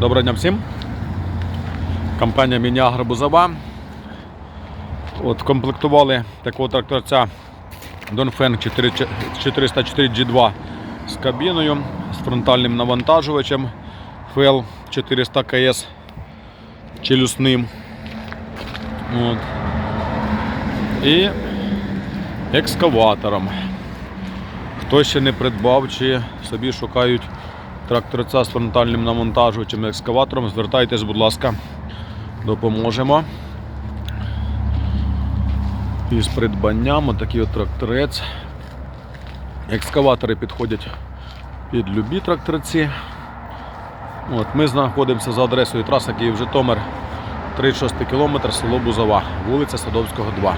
Доброго дня всім. Компанія Мініагро Бузова. От комплектували такого тракторця 4 404 G2 з кабіною, з фронтальним навантажувачем FL 400 КС челюсним. От. І екскаватором. Хто ще не придбав чи собі шукають тракторця з фронтальним навантажувачем і екскаватором, звертайтесь, будь ласка, допоможемо. Із придбанням отакий от тракторець. Екскаватори підходять під любі тракторці. От, ми знаходимося за адресою траса Київ-Житомир, 36 км, село Бузова, вулиця Садовського, 2.